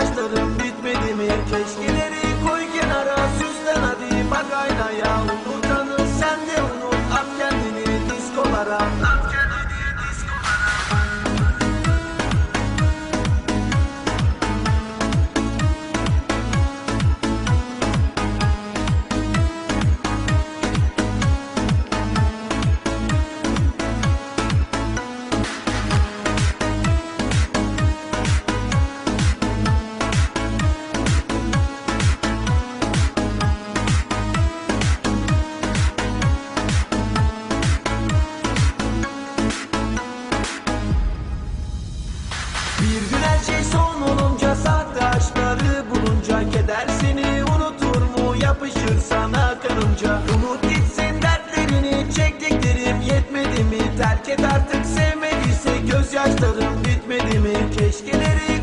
Gözyaşlarım bitmedi mi? Keşkeleri koy kenara Süslen hadi. Bak aynaya Unutanı sen de unut. At kendini diskolara. Bir gün her şey son olunca Sardaşları bulunca Keder seni unutur mu? Yapışır sana kanınca Unut gitsin dertlerini Çektiklerim yetmedi mi? Terk et artık sevmediyse Gözyaşlarım bitmedi mi? Keşkeleri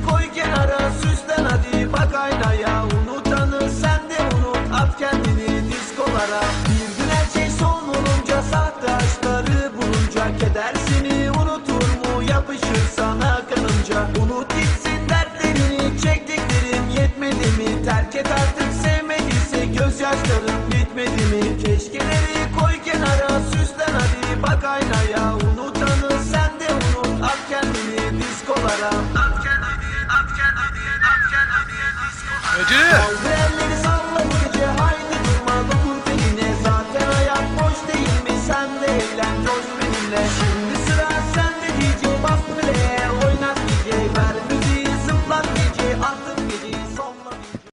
boyunca Unut gitsin dertlerini çektiklerim yetmedi mi? Terk et artık sevmediyse gözyaşlarım bitmedi mi? Keşkeleri koy kenara süslen hadi bak aynaya. Unutanı sen de unut at kendini diskolara. At kendini at kendini at kendini diskolara. Mecid! Koy elleri